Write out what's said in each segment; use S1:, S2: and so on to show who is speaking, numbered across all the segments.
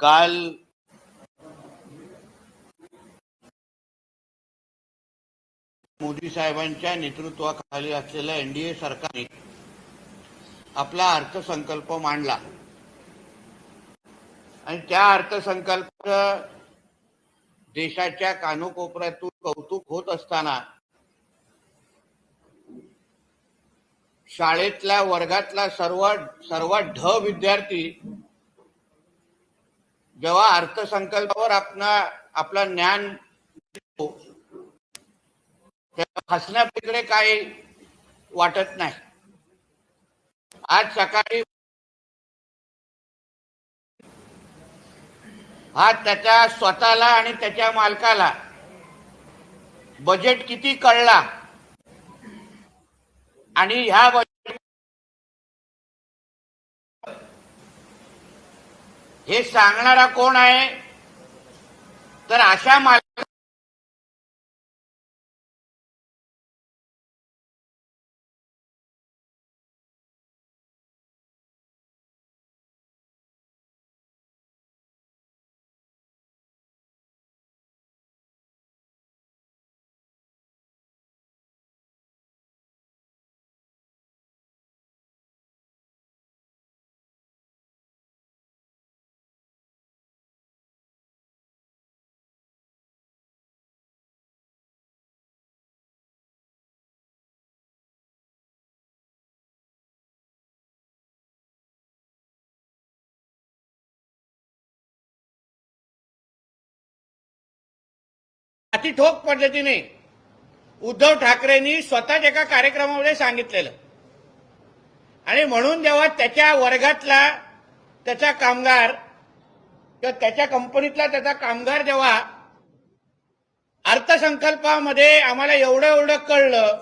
S1: काल मोदी साहेबांच्या नेतृत्वाखाली असलेल्या एनडीए सरकारने आपला अर्थसंकल्प मांडला. आणि त्या अर्थसंकल्प देशाच्या कानोकोपऱ्यातून कौतुक होत असताना शाळेतल्या वर्गातला सर्व सर्वात ढ विद्यार्थी जेव्हा अर्थसंकल्पावर आपला आपला ज्ञान देतो, तेव्हा हसण्यापलीकडे काही वाटत नाही. आज सकाळी हा त्याच्या स्वतःला आणि त्याच्या मालकाला बजेट किती कळला आणि ह्या हे सांगणारा कोण आहे? तर अशा मालक अति ठोक पद्धतीने उद्धव ठाकरेंनी स्वतःच एका कार्यक्रमामध्ये सांगितलेलं. आणि म्हणून जेव्हा त्याच्या वर्गातला त्याचा कामगार किंवा त्याच्या कंपनीतला त्याचा कामगार जेव्हा अर्थसंकल्पामध्ये आम्हाला एवढं एवढं कळलं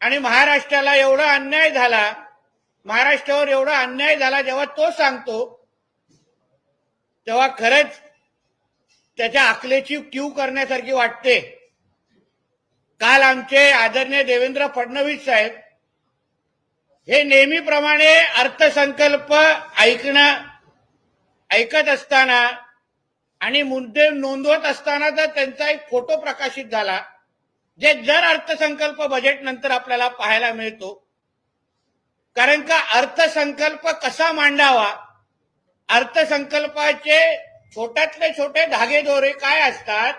S1: आणि महाराष्ट्राला एवढा अन्याय झाला महाराष्ट्रावर एवढा अन्याय झाला जेव्हा तो सांगतो तेव्हा खरंच त्याच्या आकलेची क्यू करण्यासारखी वाटते. काल आमचे आदरणीय देवेंद्र फडणवीस साहेब हे नेहमीप्रमाणे अर्थसंकल्प ऐकणं ऐकत असताना आणि मुद्दे नोंदवत असताना तर त्यांचा एक फोटो प्रकाशित झाला जे जर अर्थसंकल्प बजेट नंतर आपल्याला पाहायला मिळतो कारण का अर्थसंकल्प कसा मांडावा अर्थसंकल्पाचे छोट्यातले छोटे धागेदोरे काय असतात?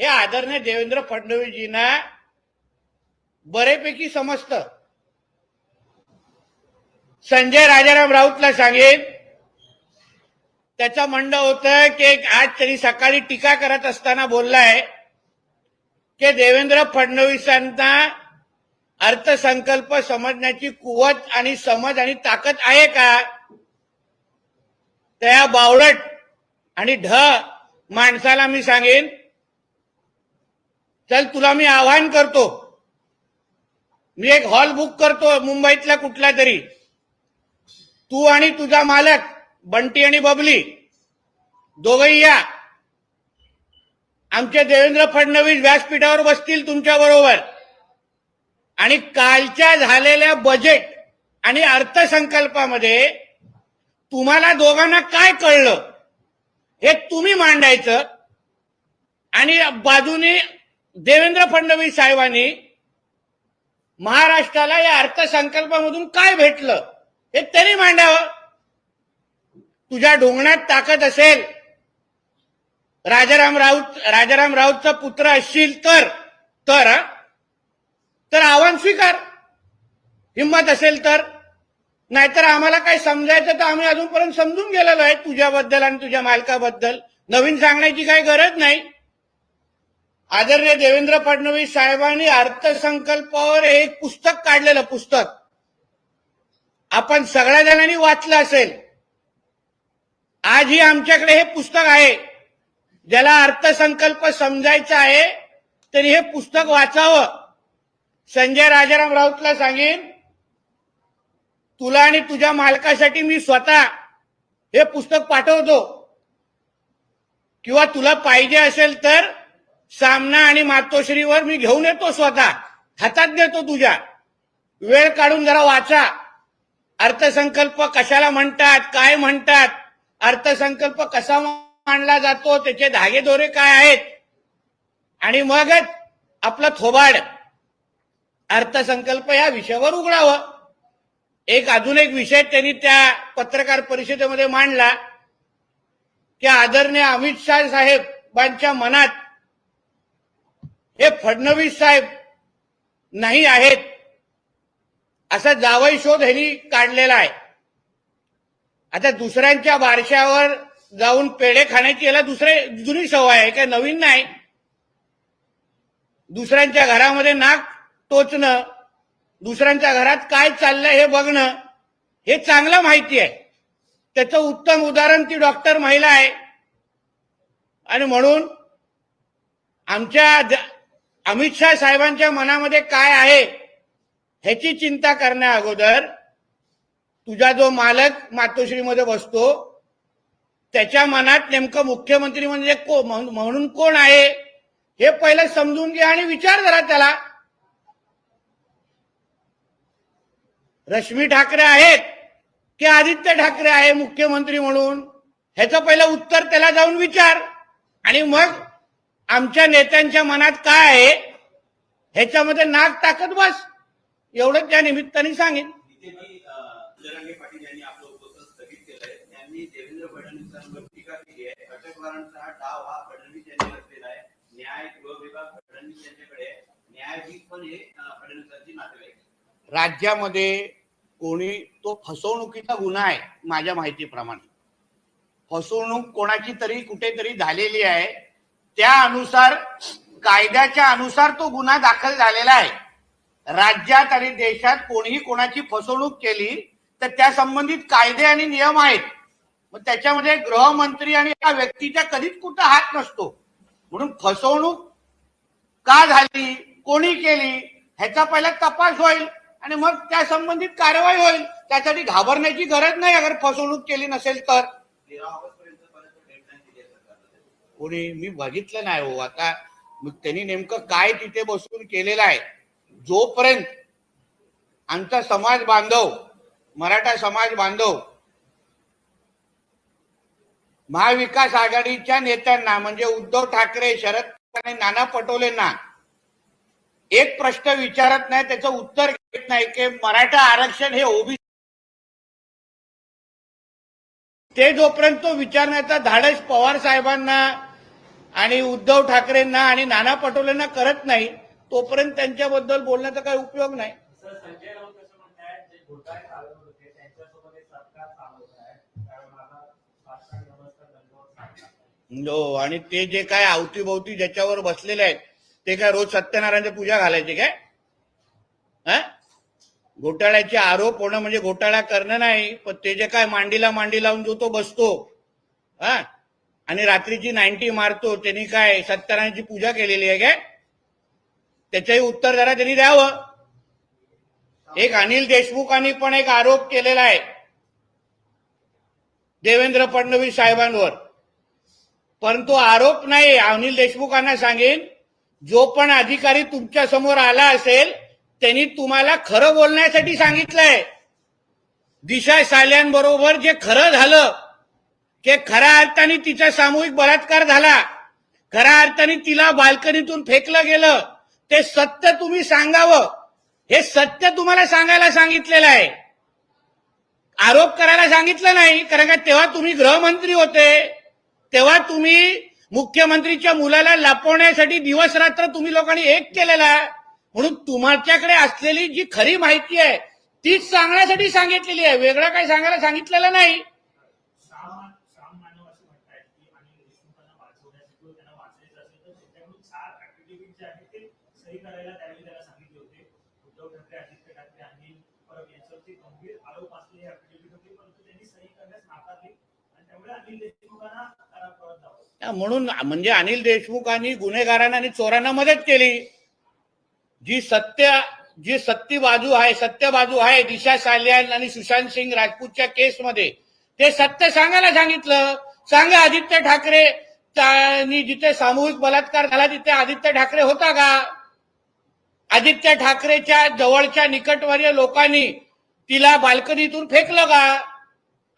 S1: हे आदरणीय देवेंद्र फडणवीसजींना बरेपैकी समजतं. संजय राजाराम राऊतला सांगेन. त्याचं म्हणणं होतं की आज त्यांनी सकाळी टीका करत असताना बोललाय की देवेंद्र फडणवीसांना अर्थसंकल्प समजण्याची कुवत आणि समज आणि ताकद आहे का? त्या बावळट आणि ढ माणसाला मी सांगेन चल तुला मी आवाहन करतो. मी एक हॉल बुक करतो मुंबईतला कुठला तरी. तू आणि तुझा मालक बंटी आणि बबली दोघही या. आमचे देवेंद्र फडणवीस व्यासपीठावर बसतील तुमच्या बरोबर. आणि कालच्या झालेल्या बजेट आणि अर्थसंकल्पामध्ये तुम्हाला दोघांना काय कळलं? हे तुम्ही मांडायचं. आणि बाजूने देवेंद्र फडणवीस साहेबांनी महाराष्ट्राला या अर्थसंकल्पामधून काय भेटलं हे त्यांनी मांडावं. तुझ्या ढोंगणात ताकद असेल राजाराम राऊत राजाराम राऊतचा पुत्र असशील तर तर तर आव्हान स्वीकार. हिंमत असेल तर नाहीतर आम्हाला काय समजायचं तर आम्ही अजूनपर्यंत समजून गेलेलो आहे तुझ्याबद्दल आणि तुझ्या मालकाबद्दल. नवीन सांगण्याची काही गरज नाही. आदरणीय देवेंद्र फडणवीस साहेबांनी अर्थसंकल्पावर एक पुस्तक काढलेलं पुस्तक. आपण सगळ्या जणांनी वाचलं असेल. आजही आमच्याकडे हे पुस्तक आहे. ज्याला अर्थसंकल्प समजायचा आहे तरी हे पुस्तक वाचावं. संजय राजाराम राऊतला सांगेन तुला आणि तुझ्या मालकासाठी मी स्वतः हे पुस्तक पाठवतो. किंवा तुला पाहिजे असेल तर सामना आणि मातोश्रीवर मी घेऊन येतो स्वतः. हातात देतो तुझ्या. वेळ काढून जरा वाचा. अर्थसंकल्प कशाला म्हणतात काय म्हणतात अर्थसंकल्प कसा मांडला जातो त्याचे धागेदोरे काय आहेत? आणि मगच आपलं थोबाड. अर्थसंकल्प या विषयावर उघडावं. एक अजून एक विषय त्यांनी त्या पत्रकार परिषदेमध्ये मांडला की आदरणीय अमित शाह साहेबांच्या मनात हे फडणवीस साहेब नाही आहेत असा जावई शोध ह्यांनी काढलेला आहे. आता दुसऱ्यांच्या बारशावर जाऊन पेढे खाण्याची याला दुसरे जुनी सवय आहे काय नवीन नाही. दुसऱ्यांच्या घरामध्ये नाक टोचणं दुसऱ्यांच्या घरात काय चाललंय हे बघणं हे चांगलं माहिती आहे. त्याचं उत्तम उदाहरण ती डॉक्टर महिला आहे. आणि म्हणून आमच्या अमित शाह साहेबांच्या मनामध्ये काय आहे ह्याची चिंता करण्या अगोदर तुझा जो मालक मातोश्रीमध्ये बसतो त्याच्या मनात नेमकं मुख्यमंत्री म्हणजे को म्हणून कोण आहे हे पहिलं समजून घ्या आणि विचार जरा त्याला. रश्मी ठाकरे आहेत की आदित्य ठाकरे आहे मुख्यमंत्री म्हणून? ह्याचं पहिलं उत्तर त्याला जाऊन विचार. आणि मग आमच्या नेत्यांच्या मनात काय आहे? ह्याच्यामध्ये नाक टाकत बस. एवढंच त्या निमित्ताने सांगेन.
S2: न्याय गृह विभाग फडणवीस यांच्याकडे न्यायाधीश पण हे अं, फडणवीसांची नातेवाईक
S1: राज्यामध्ये कोणी तो फसवणुकीचा गुन्हा आहे माझ्या माहितीप्रमाणे. फसवणूक कोणाची तरी कुठेतरी झालेली आहे. त्या अनुसार कायद्याच्या अनुसार तो गुन्हा दाखल झालेला आहे. राज्यात आणि देशात कोणीही कोणाची फसवणूक केली तर त्या संबंधित कायदे आणि नियम आहेत. मग त्याच्यामध्ये गृहमंत्री आणि या व्यक्तीच्या कधीच कुठं हात नसतो. म्हणून फसवणूक का झाली कोणी केली ह्याचा पहिला तपास होईल. आणि मग त्या संबंधित कारवाई होईल. त्यासाठी घाबरण्याची गरज नाही. अगर फसवणूक केली नसेल तर. कोणी मी बघितलं नाही हो. आता मग त्यांनी नेमकं काय तिथे बसून केलेलं आहे? जोपर्यंत आमचा समाज बांधव मराठा समाज बांधव महाविकास आघाडीच्या नेत्यांना म्हणजे उद्धव ठाकरे शरद पवार आणि नाना पटोलेंना एक प्रश्न विचारत नाही त्याचं उत्तर नाही की मराठा आरक्षण हे ओबीसी ते जोपर्यंत तो विचारण्याचा धाडस पवार साहेबांना आणि उद्धव ठाकरेंना आणि नाना पटोलेंना करत नाही तोपर्यंत त्यांच्याबद्दल बोलण्याचा काही उपयोग नाही.
S3: हे
S1: हो आणि ते जे काय अवतीभोवती ज्याच्यावर बसलेले आहेत ते काय रोज सत्यनारायणची पूजा घालायची काय? हा? घोटाळ्याचे आरोप होणं म्हणजे घोटाळा करणं नाही पण ते जे काय मांडीला मांडी लावून जो तो बसतो हा? आणि रात्रीची नाईन्टी मारतो त्यांनी काय सत्यनारायणची पूजा केलेली आहे काय? त्याचंही उत्तर जरा त्यांनी द्यावं. एक अनिल देशमुखांनी पण एक आरोप केलेला आहे. देवेंद्र फडणवीस साहेबांवर. परंतु आरोप नाही अनिल देशमुखांना सांगेन जो पण अधिकारी तुमच्यासमोर आला असेल त्यांनी तुम्हाला खरं बोलण्यासाठी सांगितलंय. दिशा साल्यांबरोबर जे खरं झालं की खऱ्या अर्थाने तिचा सामूहिक बलात्कार झाला. खऱ्या अर्थाने तिला बाल्कनीतून फेकलं गेलं. ते सत्य तुम्ही सांगावं. हे सत्य तुम्हाला सांगायला सांगितलेलं आहे. आरोप करायला सांगितलं नाही कारण का तेव्हा तुम्ही गृहमंत्री होते. तेव्हा तुम्ही मुख्यमंत्रीच्या मुलाला लपवण्यासाठी दिवस रात्र तुम्ही लोकांनी एक केलेला. आहे. म्हणून तुमच्याकडे असलेली जी खरी माहिती आहे तीच सांगण्यासाठी सांगितलेली आहे. वेगळं काही सांगायला सांगितलेलं नाही. म्हणून म्हणजे अनिल देशमुखांनी गुन्हेगारांना आणि चोरांना मदत केली. जी सत्य जी सत्य बाजू आहे सत्य बाजू आहे दिशा सालियान आणि सुशांत सिंग राजपूतच्या केसमध्ये. ते सत्य सांगायला सांगितलं. सांगा आदित्य ठाकरे त्यांनी जिथे सामूहिक बलात्कार झाला तिथे आदित्य ठाकरे होता का? आदित्य ठाकरेच्या जवळच्या निकटवर्य लोकांनी तिला बाल्कनीतून फेकलं का?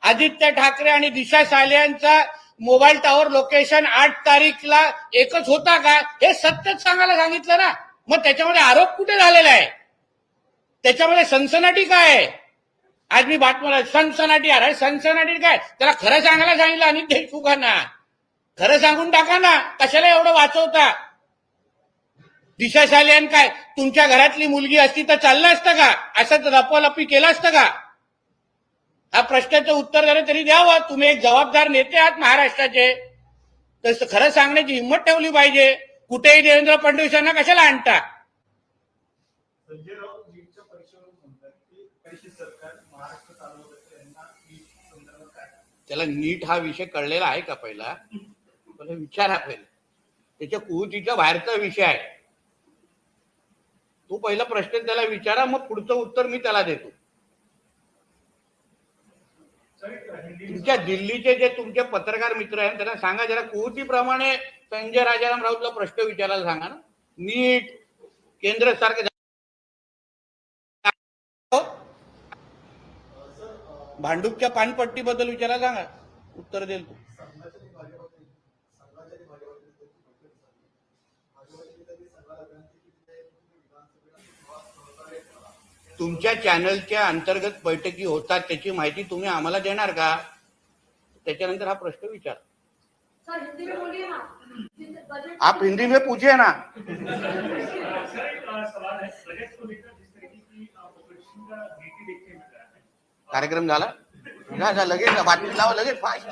S1: आदित्य ठाकरे आणि दिशा सालियांचा मोबाईल टॉवर लोकेशन आठ तारीखला एकच होता का? हे सत्यच सांगायला सांगितलं ना. मग त्याच्यामध्ये आरोप कुठे झालेला आहे? त्याच्यामध्ये सनसनाटी काय आहे? आज मी बातम्या सनसनाटी अरे सनसनाटी काय? त्याला खरं सांगायला सांगितलं अनिल देशमुखांना. खरं सांगून टाका ना. कशाला एवढं वाचवता? दिशाशाली आणि काय? तुमच्या घरातली मुलगी असती तर चाललं असतं का? असं लपलपी केलं असतं का? हा प्रश्नाचं उत्तर झालं तरी द्यावं. तुम्ही एक जबाबदार नेते आहात महाराष्ट्राचे. तर खरं सांगण्याची हिंमत ठेवली पाहिजे. कुठेही देवेंद्र फडणवीस यांना कशाला आणता?
S3: संजय राऊत नीटच्या परीक्षेवरून म्हणतात की पैसे सरकार महाराष्ट्र चालवत असते यांना नीट संदर्भात काय
S1: त्याला नीट हा विषय कळलेला आहे का पहिला? मला विचारा पहिला. त्याच्या कुवतीच्या बाहेरचा विषय आहे. तो पहिला प्रश्न त्याला विचारा मग पुढचं उत्तर मी त्याला देतो
S3: सर हिंदी
S1: तुमच्या दिल्लीचे जे तुमचे पत्रकार मित्र आहेत त्यांना सांगा जरा कुवतीप्रमाणे संजय राजाराम राऊतला प्रश्न विचारायला सांगा ना. नीट केंद्र सारखं भांडूपच्या पानपट्टीबद्दल विचारायला सांगा. उत्तर देईल तू. तुमच्या चॅनलच्या अंतर्गत बैठकी होतात त्याची माहिती तुम्ही आम्हाला देणार का? त्याच्यानंतर हा प्रश्न विचार. आप हिंदी में पूछिए ना. कार्यक्रम झाला? ना जा लगेच बातमी लावा लगे फास्ट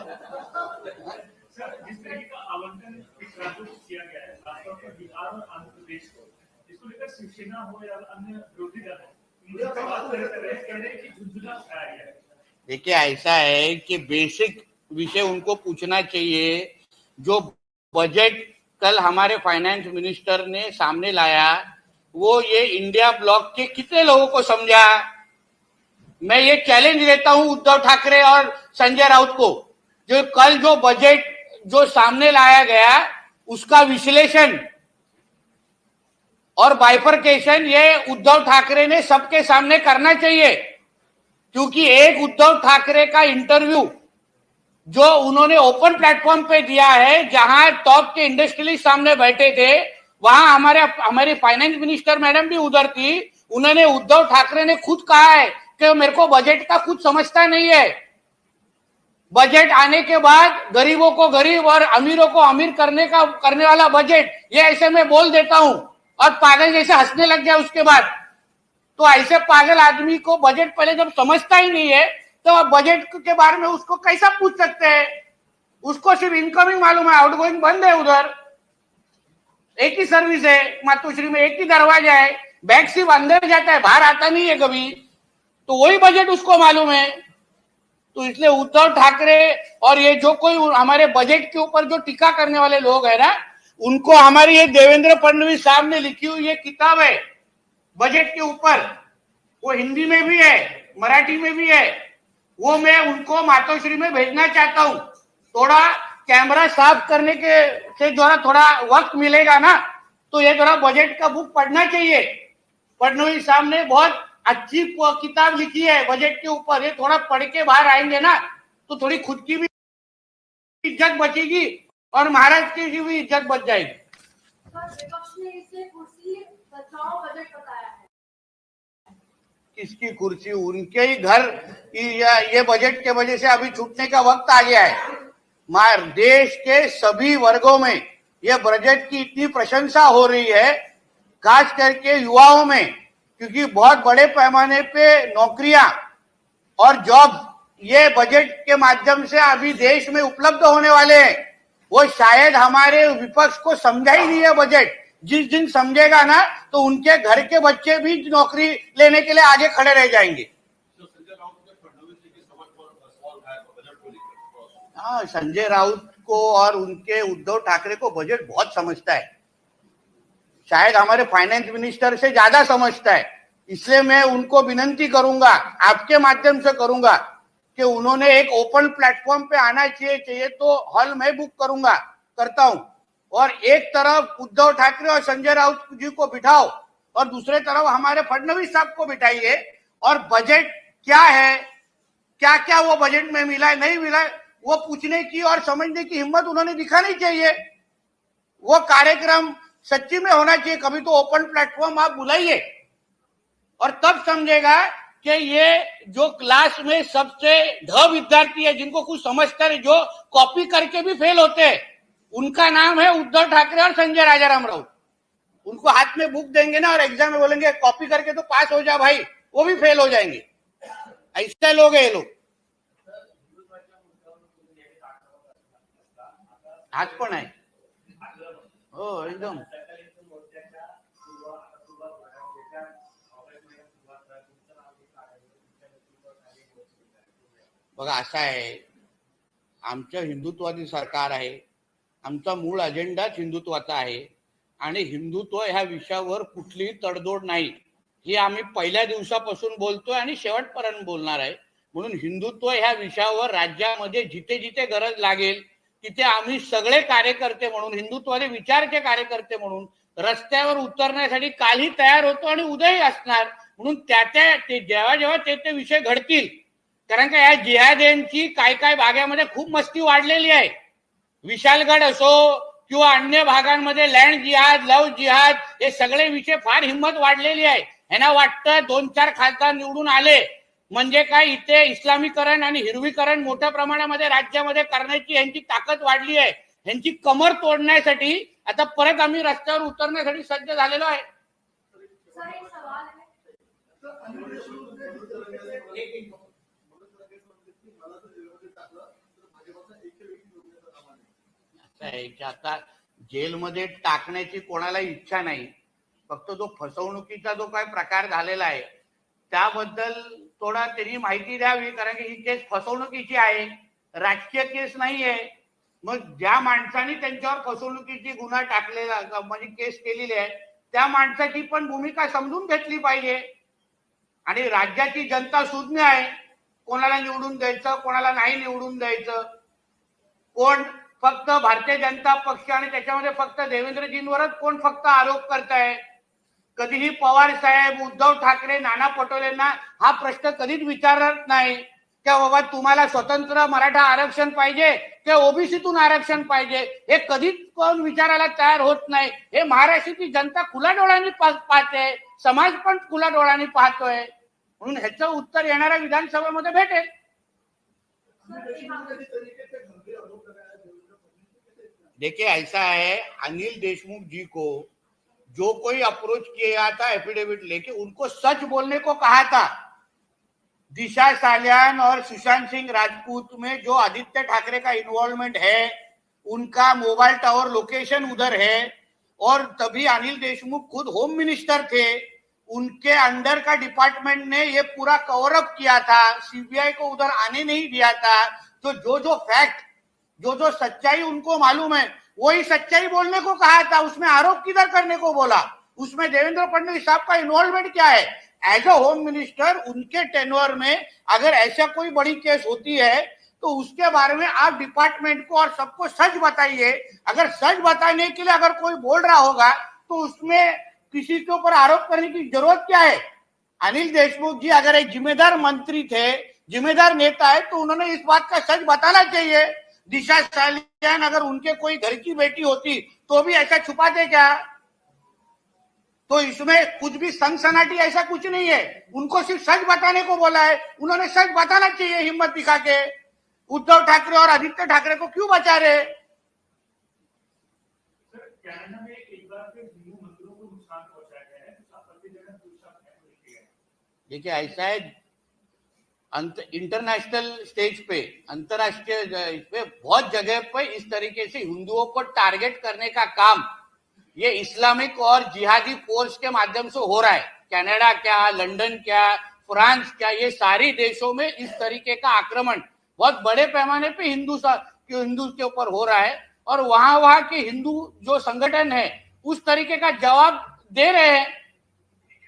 S1: देखिए ऐसा है कि बेसिक विषय उनको पूछना चाहिए, जो बजट कल हमारे फाइनेंस मिनिस्टर ने सामने लाया, वो ये इंडिया ब्लॉक के कितने लोगों को समझा? मैं ये चैलेंज देता हूँ उद्धव ठाकरे और संजय राउत को, जो कल जो बजट जो सामने लाया गया, उसका विश्लेषण और बाइफरकेशन ये उद्धव ठाकरे ने सबके सामने करना चाहिए, क्योंकि एक उद्धव ठाकरे का इंटरव्यू जो उन्होंने ओपन प्लेटफॉर्म पे दिया है, जहाँ टॉप के इंडस्ट्रियलिस्ट सामने बैठे थे, वहाँ हमारे, हमारी फाइनेंस मिनिस्टर मैडम भी उधर थी, उन्होंने उद्धव ठाकरे ने खुद कहा है कि मेरे को बजट का कुछ समझता नहीं है। बजट आने के बाद गरीबों को गरीब और अमीरों को अमीर करने का, करने वाला बजट ये ऐसे मैं बोल देता हूँ। और पागल जैसे हंसने लग गया उसके बाद। तो ऐसे पागल आदमी को बजट पहले जब समझता ही नहीं है तो बजट के बारे में उसको कैसा पूछ सकते हैं? उसको सिर्फ़ इनकमिंग मालूम है आउटगोइंग बंद है उधर। एक ही सर्विस है, मातोश्री में एक ही दरवाज़ा है बैग सिर्फ़ अंदर जाता है, बाहर आता नहीं है कभी। तो वही बजट उसको मालूम है। तो इसलिए उद्धव ठाकरे और ये जो कोई हमारे बजट के ऊपर जो टीका करने वाले लोग है ना, उनको हमारी ये देवेंद्र फडणवीस साहब ने लिखी हुई ये किताब है बजट के ऊपर। वो हिंदी में भी है, मराठी में भी है वो मैं उनको मातोश्री में भेजना चाहता हूँ। थोड़ा कैमरा साफ़ करने के, से जरा थोड़ा वक्त मिलेगा ना तो ये थोड़ा बजट का बुक पढ़ना चाहिए। फडणवीस साहब ने बहुत अच्छी किताब लिखी है बजट के ऊपर। ये थोड़ा पढ़ के बाहर आएँगे ना तो थोड़ी खुद की भी इज़्ज़त बचेगी और महाराज की भी इज़्ज़त बच जाएगी।
S4: विपक्ष ने इसे कुर्सी बचाओ बजट बताया
S1: किसकी कुर्सी, उनके ही घर, ये बजट के वजह से अभी छूटने का वक्त आ गया है। मार देश के सभी वर्गों में ये बजट की इतनी प्रशंसा हो रही है, खास करके युवाओं में, क्योंकि बहुत बड़े पैमाने पे नौकरियाँ और जॉब ये बजट के माध्यम से अभी देश में उपलब्ध होने वाले हैं। वो शायद हमारे विपक्ष को समझा ही नहीं है बजट जिस दिन समझेगा ना तो उनके घर के बच्चे भी नौकरी लेने के लिए आगे खड़े रह जाएँगे।
S5: तो लेकर
S1: हाँ संजय राउत को और उनके उद्धव ठाकरे को बजट बहुत समझता है। शायद हमारे फाइनेंस मिनिस्टर से ज़्यादा समझता है। इसलिए मैं उनको विनंती करूँगा आपके माध्यम से करूँगा कि उन्होंने एक ओपन प्लेटफॉर्म पे आना चाहिए चाहिए तो हॉल मैं बुक करूँगा करता हूँ। और एक तरफ़ उद्धव ठाकरे और संजय राउत जी को बिठाओ और दूसरे तरफ़ हमारे फडणवीस साहब को बिठाइए। और बजट क्या है? क्या क्या वो बजट में मिला है, नहीं मिला है, वो पूछने की और समझने की हिम्मत उन्होंने दिखानी चाहिए। वो कार्यक्रम सच्ची में होना चाहिए, कभी तो ओपन प्लेटफॉर्म आप बुलाइए। और तब समझेगा कि ये जो क्लास में सबसे ढ विद्यार्थी है, जिनको कुछ समझकर जो कॉपी करके भी फेल होते हैं उनका नाम है उद्धव ठाकरे और संजय राजाराम राउत। उनको हाथ में बुक देंगे ना और एग्ज़ाम में बोलेंगे कॉपी करके तो पास हो जा भाई, वो भी फेल हो जाएँगे। ऐसे लोग है ये लोग। हात पण आहे हो एकदम। बघा, असं आहे. आमचं हिंदुत्वादी सरकार आहे. आमचा मूळ अजेंडाच हिंदुत्वाचा आहे. आणि हिंदुत्व ह्या विषयावर कुठलीही तडजोड नाही. ही आम्ही पहिल्या दिवसापासून बोलतोय आणि शेवटपर्यंत बोलणार आहे. म्हणून हिंदुत्व ह्या विषयावर राज्यामध्ये जिथे जिथे गरज लागेल तिथे आम्ही सगळे कार्यकर्ते म्हणून हिंदुत्वाचे विचारचे कार्यकर्ते म्हणून रस्त्यावर उतरण्यासाठी कालही तयार होतो आणि उद्याही असणार. म्हणून त्या त्या ते जेव्हा जेव्हा ते ते विषय घडतील. कारण का या जिहाद्यांची काय काय भागामध्ये खूप मस्ती वाढलेली आहे. विशालगड असो किंवा अन्य भागांमध्ये लँड जिहाद लव जिहाद हे सगळे विषय फार हिंमत वाढलेली आहे. ह्यांना वाटतं दोन चार खासदार निवडून आले. म्हणजे काय इथे इस्लामीकरण आणि हिरवीकरण मोठ्या प्रमाणामध्ये राज्यामध्ये करण्याची यांची ताकद वाढली आहे. यांची कमर तोडण्यासाठी आता परत आम्ही रस्त्यावर उतरण्यासाठी सज्ज झालेलो आहे.
S4: एक सवाल है
S1: असं आहे की आता जेलमध्ये टाकण्याची कोणाला इच्छा नाही फक्त जो फसवणुकीचा जो काय प्रकार झालेला आहे त्याबद्दल थोडा त्यांनी माहिती द्यावी कारण की ही केस फसवणुकीची आहे राजकीय केस नाही आहे मग ज्या माणसाने त्यांच्यावर फसवणुकीची गुन्हा टाकलेला म्हणजे केस केलेली आहे त्या माणसाची पण भूमिका समजून घेतली पाहिजे. आणि राज्याची जनता सुज्ञ आहे कोणाला निवडून द्यायचं कोणाला नाही निवडून द्यायचं. कोण फक्त भारतीय जनता पक्ष आणि त्याच्यामध्ये फक्त देवेंद्रजींवरच कोण फक्त आरोप करताय? कधीही पवार साहेब उद्धव ठाकरे नाना पटोलेंना हा प्रश्न कधीच विचारत नाही. की बाबा तुम्हाला स्वतंत्र मराठा आरक्षण पाहिजे की ओबीसीतून आरक्षण पाहिजे हे कधीच कोण विचारायला तयार होत नाही. हे महाराष्ट्राची जनता खुल्या डोळ्यांनी पाहते समाज पण खुल्या डोळ्यांनी पाहतोय. म्हणून ह्याचं उत्तर येणाऱ्या विधानसभेमध्ये भेटेल. देखिए, ऐसा है, अनिल देशमुख जी को जो कोई अप्रोच किया था एफिडेविट लेके उनको सच बोलने को कहा था। दिशा सालियान और सुशांत सिंह राजपूत में जो आदित्य ठाकरे का इन्वॉल्वमेंट है, उनका मोबाइल टावर लोकेशन उधर है और तभी अनिल देशमुख खुद होम मिनिस्टर थे, उनके अंडर का डिपार्टमेंट ने ये पूरा कवर अप किया था सीबीआई को उधर आने नहीं दिया था। तो जो जो फैक्ट जो जो सच्चाई उनको मालूम है, वही सच्चाई बोलने को कहा था, उसमें आरोप किधर करने को बोला? उसमें देवेंद्र फडणवीस साहब का इन्वॉल्वमेंट क्या है? एज अ होम मिनिस्टर उनके टेनवर में अगर ऐसा कोई बड़ी केस होती है तो उसके बारे में आप डिपार्टमेंट को और सबको सच बताइए। अगर सच बताने के लिए अगर कोई बोल रहा होगा तो उसमें किसी के ऊपर आरोप करने की ज़रूरत क्या है? अनिल देशमुख जी, अगर एक जिम्मेदार मंत्री थे, जिम्मेदार नेता है तो उन्होंने इस बात का सच बताना चाहिए। दिशा सालियान अगर उनके कोई घर की बेटी होती तो भी ऐसा छुपाते क्या? तो इसमें कुछ भी सनसनाटी ऐसा कुछ नहीं है। उनको सिर्फ़ सच बताने को बोला है। उन्होंने सच बताना चाहिए हिम्मत दिखा के। उद्धव ठाकरे और आदित्य ठाकरे को क्यों बचा रहे?
S3: सर कनाडा में एक बार फिर हिंदू मंदिरों को नुकसान पहुँचाया गया है तो है।
S1: देखिए ऐसा है इंटरनेशनल स्टेज पे, अंतरराष्ट्रीय पे बहुत जगह पे इस तरीके से हिंदुओं को टारगेट करने का काम। ये इस्लामिक और जिहादी फोर्स के माध्यम से हो रहा है। कनाडा क्या, लंदन क्या, फ्रांस क्या, ये सारी देशों में इस तरीके का आक्रमण बहुत बड़े पैमाने पे हिंदू हिंदू के ऊपर हो रहा है और वहाँ वहाँ के हिंदू जो संगठन है, उस तरीके का जवाब दे रहे हैं।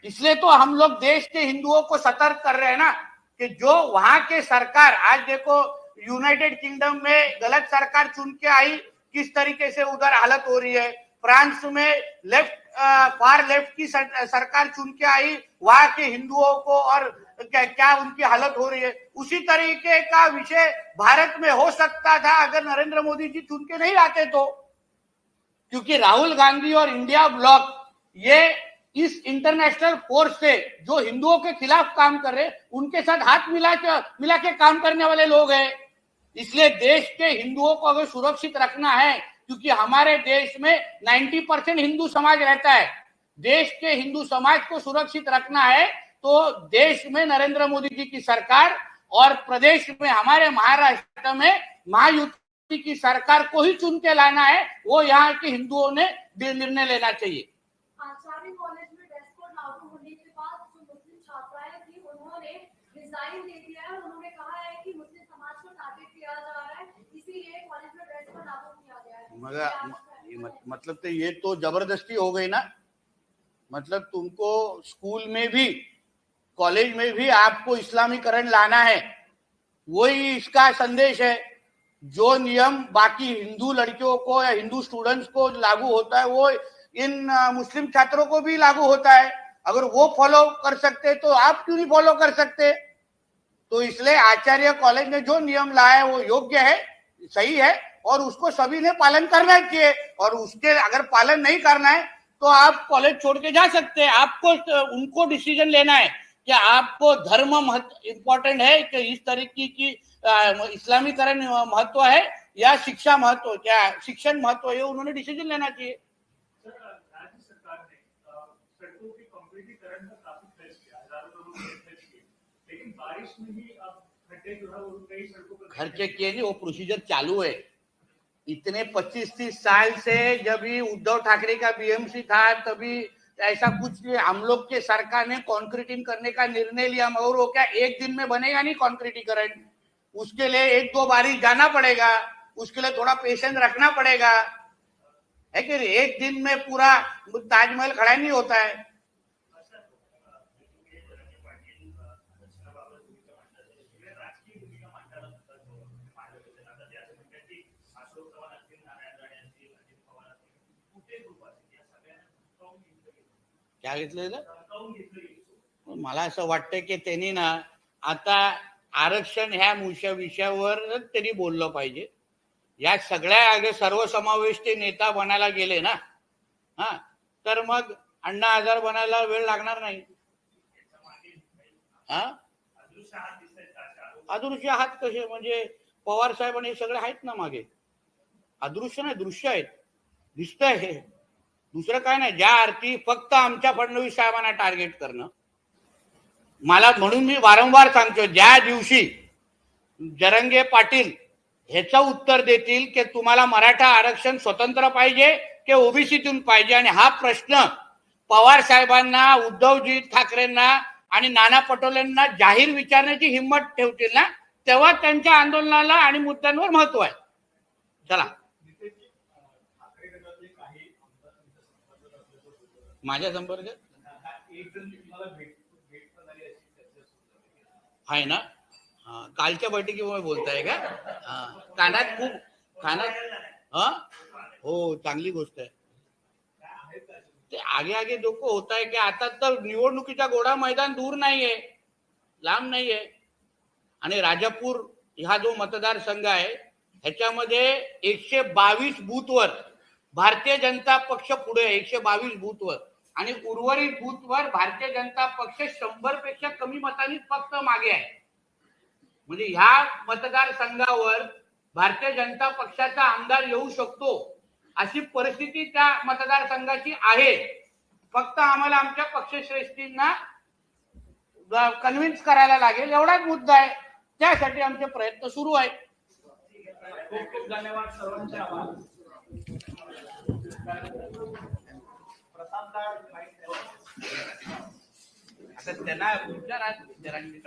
S1: इसलिए तो हम लोग देश के हिंदुओं को सतर्क कर रहे हैं ना। कि जो वहाँ के सरकार आज देखो यूनाइटेड किंगडम में गलत सरकार चुन के आई किस तरीके से उधर हालत हो रही है? फ्रांस में लेफ़्ट फार लेफ़्ट की सरकार चुन के आई वहाँ के हिंदुओं को और क्या, क्या उनकी हालत हो रही है? उसी तरीके का विषय भारत में हो सकता था अगर नरेंद्र मोदी जी चुन के नहीं आते तो। क्योंकि राहुल गांधी और इंडिया ब्लॉक ये इस इंटरनेशनल फोर्स से जो हिंदुओं के खिलाफ काम कर रहे, उनके साथ हाथ मिला के मिला के काम करने वाले लोग हैं। इसलिए देश के हिंदुओं को अगर सुरक्षित रखना है, क्योंकि हमारे देश में 90 परसेंट हिंदू समाज रहता है, देश के हिंदू समाज को सुरक्षित रखना है तो देश में नरेंद्र मोदी जी की सरकार और प्रदेश में हमारे महाराष्ट्र में महायुति की सरकार को ही चुन के लाना है, वो यहाँ के हिंदुओं ने निर्णय लेना चाहिए
S4: आचार्य कॉलेज में ड्रेस कोड लागू होने के बाद जो मुस्लिम छात्राएँ थी उन्होंने रिजाइन दे दिया है। उन्होंने कहा है कि मुस्लिम समाज को टारगेट किया जा रहा है इसीलिए कॉलेज में ड्रेस कोड लागू किया गया है।
S1: मगर मतलब तो ये तो ज़बरदस्ती हो गई ना। मतलब तुमको स्कूल में भी कॉलेज में भी आपको इस्लामीकरण लाना है वही इसका संदेश है। जो नियम बाकी हिंदू लड़कियों को या हिंदू स्टूडेंट्स को लागू होता है वो इन मुस्लिम छात्रों को भी लागू होता है। अगर वो फॉलो कर सकते तो आप क्यों नहीं फॉलो कर सकते? तो इसलिए आचार्य कॉलेज ने जो नियम लाया है, वो योग्य है, सही है, और उसको सभी ने पालन करना चाहिए। और उसके अगर पालन नहीं करना है तो आप कॉलेज छोड़ के जा सकते हैं। आपको, उनको डिसीज़न लेना है कि आपको धर्म महत्व इम्पोर्टेंट है कि इस तरीके की इस्लामीकरण महत्व है या शिक्षा महत्व, क्या शिक्षण महत्व है, उन्होंने डिसीज़न लेना चाहिए
S3: सर राज्य सरकार ने अ, सड़कों के कंक्रीटीकरण का काफ़ी खर्च किया हज़ारों करोड़ रुपए खर्च किए लेकिन ही है
S1: खर्चे किए नहीं, वो प्रोसीजर चालू है। इतने 25-30 साल से जब भी उद्धव ठाकरे का बीएमसी था, तभी ऐसा कुछ हम लोग के सरकार ने कॉन्क्रीटिंग करने का निर्णय लिया, मगर वो क्या एक दिन में बनेगा नहीं कॉन्क्रीटीकरण उसके लिए एक दो बारी जाना पड़ेगा, उसके लिए थोड़ा पेशेंस रखना पड़ेगा। है कि एक दिन में पूरा ताजमहल खड़ा नहीं होता है। काय घेतलेलं? मला असं वाटतं की त्यांनी ना आता आरक्षण ह्या मुशा विषयावर त्यांनी बोललं पाहिजे. या सगळ्या आगे सर्वसमावेश ते नेता बनायला गेले ना हा? तर मग अण्णा आजार बनायला वेळ लागणार नाही. हा?
S3: अदृश्य
S1: अदृश्य आहात कसे? म्हणजे पवार साहेब आणि हे सगळे आहेत ना मागे. अदृश्य नाही दृश्य आहेत. दिसतंय हे. दुसरं काय नाही ज्या अर्थी फक्त आमच्या फडणवीस साहेबांना टार्गेट करणं. मला म्हणून मी वारंवार सांगतो ज्या दिवशी जरंगे पाटील ह्याचं उत्तर देतील की तुम्हाला मराठा आरक्षण स्वतंत्र पाहिजे की ओबीसीतून पाहिजे आणि हा प्रश्न पवार साहेबांना उद्धवजी ठाकरेंना आणि नाना पटोलेंना जाहीर विचारण्याची हिंमत ठेवतील ना तेव्हा त्यांच्या आंदोलनाला आणि मुद्द्यांवर महत्त्व आहे. चला
S5: नितेशजी, अं, ठाकरे गटातले काही आमदार तुमच्या संपर्कात असल्याचं बोललं.
S1: माझ्या संपर्कात
S5: हा एक जण तुम्हाला भेट भेट पण झाली अशी चर्चा माझ्या संपर्क?
S1: आहे ना? कालच्या बैठकीमुळे बोलताय का? हा, कानात खूप कानात हा? हो चांगली गोष्ट आहे. ते आगे आगे लोक होत आहे की आता तर निवडणुकीचा घोडा मैदान दूर नाहीये लांब नाहीये. आणि राजापूर हा जो मतदारसंघ आहे ह्याच्यामध्ये एकशे बावीस बूथवर भारतीय जनता पक्ष पुढे एकशे बावीस बूथवर. आणि उर्वरित बूथवर भारतीय जनता पक्ष शंभरपेक्षा कमी मतांनी फक्त मागे आहे. म्हणजे ह्या मतदारसंघावर भारतीय जनता पक्षाचा आमदार येऊ शकतो अशी परिस्थिती त्या मतदारसंघाची आहे. फक्त आम्हाला आमच्या पक्षश्रेष्ठींना कन्व्हिन्स करायला लागेल. एवढाच मुद्दा आहे. त्यासाठी आमचे प्रयत्न सुरू आहेत
S5: खूप खूप धन्यवाद सर्वांचे
S1: आता त्यांना विचारा विचारांनी